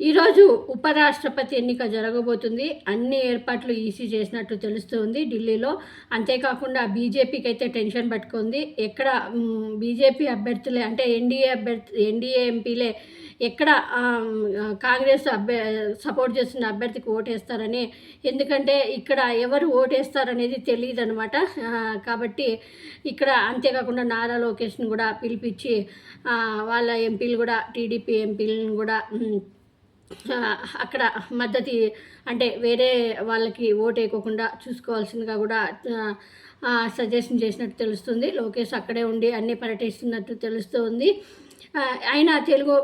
ఈరోజు ఉపరాష్ట్రపతి ఎన్నిక జరగబోతుంది. అన్ని ఏర్పాట్లు ఈసీ చేసినట్టు తెలుస్తుంది ఢిల్లీలో. అంతేకాకుండా బీజేపీకి అయితే టెన్షన్ పట్టుకుంది. ఎక్కడ బీజేపీ అభ్యర్థులే అంటే ఎన్డీఏ అభ్యర్థి ఎన్డీఏ ఎంపీలే ఎక్కడ కాంగ్రెస్ అభ్య సపోర్ట్ చేస్తున్న అభ్యర్థికి ఓటేస్తారని ఎందుకంటే ఇక్కడ ఎవరు ఓటేస్తారనేది తెలియదు అనమాట కాబట్టి ఇక్కడ అంతేకాకుండా నారా లోకేష్ను కూడా పిలిపించి వాళ్ళ ఎంపీలు కూడా టీడీపీ ఎంపీలను కూడా అక్కడ మద్దతు అంటే వేరే వాళ్ళకి ఓటు వేయకోకుండా చూసుకోవాల్సిందిగా కూడా సజెషన్ చేసినట్టు తెలుస్తుంది. లోకేష్ అక్కడే ఉండి అన్ని పర్యటిస్తున్నట్టు తెలుస్తుంది. ఆయన తెలుగు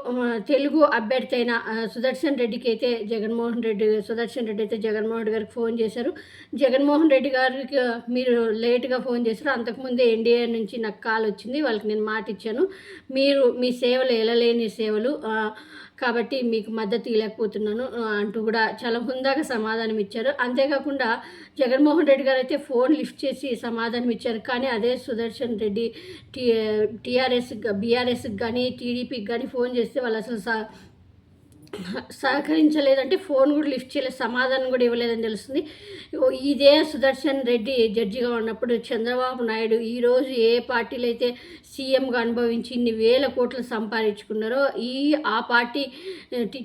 తెలుగు అభ్యర్థి అయిన సుదర్శన్ రెడ్డికి అయితే జగన్మోహన్ రెడ్డి సుదర్శన్ రెడ్డి అయితే జగన్మోహన్ రెడ్డి గారికి ఫోన్ చేశారు. జగన్మోహన్ రెడ్డి గారికి మీరు లేట్గా ఫోన్ చేశారు. అంతకుముందే ఎన్డీఏ నుంచి నాకు కాల్ వచ్చింది. వాళ్ళకి నేను మాట ఇచ్చాను. మీరు మీ సేవలు ఎలలేని సేవలు కాబట్టి మీకు మద్దతు ఇవ్వలేకపోతున్నాను అంటూ కూడా చాలా హుందాగా సమాధానం ఇచ్చారు. అంతేకాకుండా జగన్మోహన్ రెడ్డి గారు అయితే ఫోన్ లిఫ్ట్ చేసి సమాధానం ఇచ్చారు. కానీ అదే సుదర్శన్ రెడ్డి టీ టీఆర్ఎస్ బీఆర్ఎస్కి కానీ కానీ టీడీపీకి కానీ ఫోన్ చేస్తే వాళ్ళు అసలు స సహకరించలేదంటే ఫోన్ కూడా లిఫ్ట్ చేయలేదు సమాధానం కూడా ఇవ్వలేదని తెలుస్తుంది. ఇదే సుదర్శన్ రెడ్డి జడ్జిగా ఉన్నప్పుడు చంద్రబాబు నాయుడు ఈరోజు ఏ పార్టీలు అయితే సీఎంగా అనుభవించి ఇన్ని వేల కోట్లు సంపాదించుకున్నారో ఈ ఆ పార్టీ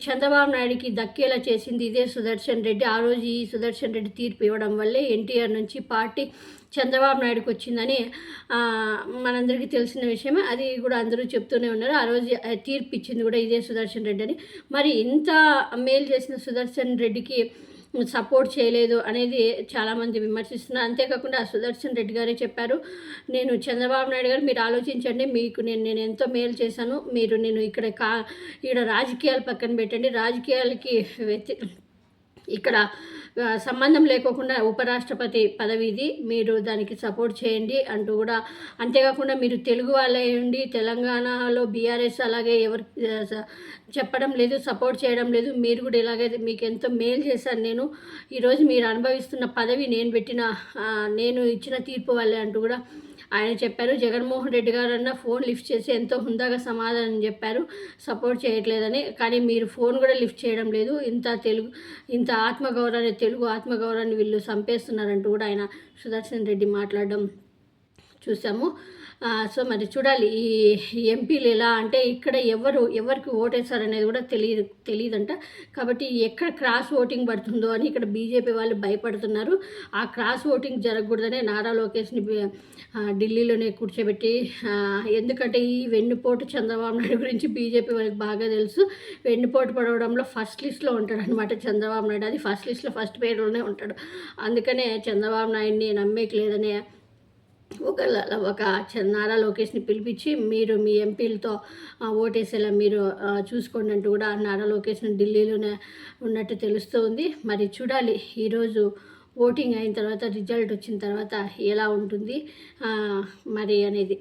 చంద్రబాబు నాయుడికి దక్కేలా చేసింది ఇదే సుదర్శన్ రెడ్డి. ఆ రోజు ఈ సుదర్శన్ రెడ్డి తీర్పు ఇవ్వడం వల్లే ఎన్టీఆర్ నుంచి పార్టీ చంద్రబాబు నాయుడుకి వచ్చిందని మనందరికీ తెలిసిన విషయమే. అది కూడా అందరూ చెప్తూనే ఉన్నారు. ఆ రోజు తీర్పు ఇచ్చింది కూడా ఇదే సుదర్శన్ రెడ్డి అని. మరి ఇంత మేలు చేసిన సుదర్శన్ రెడ్డికి సపోర్ట్ చేయలేదు అనేది చాలామంది విమర్శిస్తున్నారు. అంతేకాకుండా ఆ సుదర్శన్ రెడ్డి గారే చెప్పారు నేను చంద్రబాబు నాయుడు గారు మీరు ఆలోచించండి. మీకు నేను నేను ఎంతో మేలు చేశాను. మీరు నేను ఇక్కడ కా ఇక్కడ రాజకీయాలు పక్కన పెట్టండి. రాజకీయాలకి వ్యతి ఇక్కడ సంబంధం లేకోకుండా ఉపరాష్ట్రపతి పదవిది మీరు దానికి సపోర్ట్ చేయండి అంటూ కూడా అంతేకాకుండా మీరు తెలుగు వాళ్ళే ఉండి తెలంగాణలో బీఆర్ఎస్ అలాగే ఎవరు చెప్పడం లేదు సపోర్ట్ చేయడం లేదు. మీరు కూడా ఇలాగే మీకు ఎంతో మేలు చేశాను నేను ఈరోజు మీరు అనుభవిస్తున్న పదవి నేను పెట్టిన నేను ఇచ్చిన తీర్పు వల్లే అంటూ కూడా ఆయన చెప్పారు జగన్మోహన్ రెడ్డి గారు అన్న ఫోన్ లిఫ్ట్ చేసి ఎంతో హుందాగా సమాధానం చెప్పారు సపోర్ట్ చేయట్లేదని. కానీ మీరు ఫోన్ కూడా లిఫ్ట్ చేయడం లేదు. ఇంత తెలుగు ఇంత ఆత్మగౌరవాన్ని తెలుగు ఆత్మగౌరవాన్ని వీళ్ళు చంపేస్తున్నారంటూ కూడా ఆయన సుదర్శన్ రెడ్డి మాట్లాడడం చూసాము. సో మరి చూడాలి ఈ ఎంపీలు ఎలా అంటే ఇక్కడ ఎవరు ఎవరికి ఓటేస్తారనేది కూడా తెలియదు తెలియదంట. కాబట్టి ఎక్కడ క్రాస్ ఓటింగ్ పడుతుందో అని ఇక్కడ బీజేపీ వాళ్ళు భయపడుతున్నారు. ఆ క్రాస్ ఓటింగ్ జరగకూడదనే నారా లోకేష్ని ఢిల్లీలోనే కూర్చోబెట్టి ఎందుకంటే ఈ వెన్నుపోటు చంద్రబాబు నాయుడు గురించి బీజేపీ వాళ్ళకి బాగా తెలుసు. వెన్నుపోటు పడవడంలో ఫస్ట్ లిస్ట్లో ఉంటాడు అనమాట చంద్రబాబు నాయుడు. అది ఫస్ట్ లిస్ట్లో ఫస్ట్ పేరులోనే ఉంటాడు. అందుకనే చంద్రబాబు నాయుడిని నమ్మేకి లేదనే ఒక ఒక చ- నారా లోకేష్ని పిలిపించి మీరు మీ ఎంపీలతో ఓటేసేలా మీరు చూసుకోండి అంటూ కూడా నారా లోకేష్ని ఢిల్లీలోనే ఉన్నట్టు తెలుస్తుంది. మరి చూడాలి ఈరోజు ఓటింగ్ అయిన తర్వాత రిజల్ట్ వచ్చిన తర్వాత ఎలా ఉంటుంది మరి అనేది.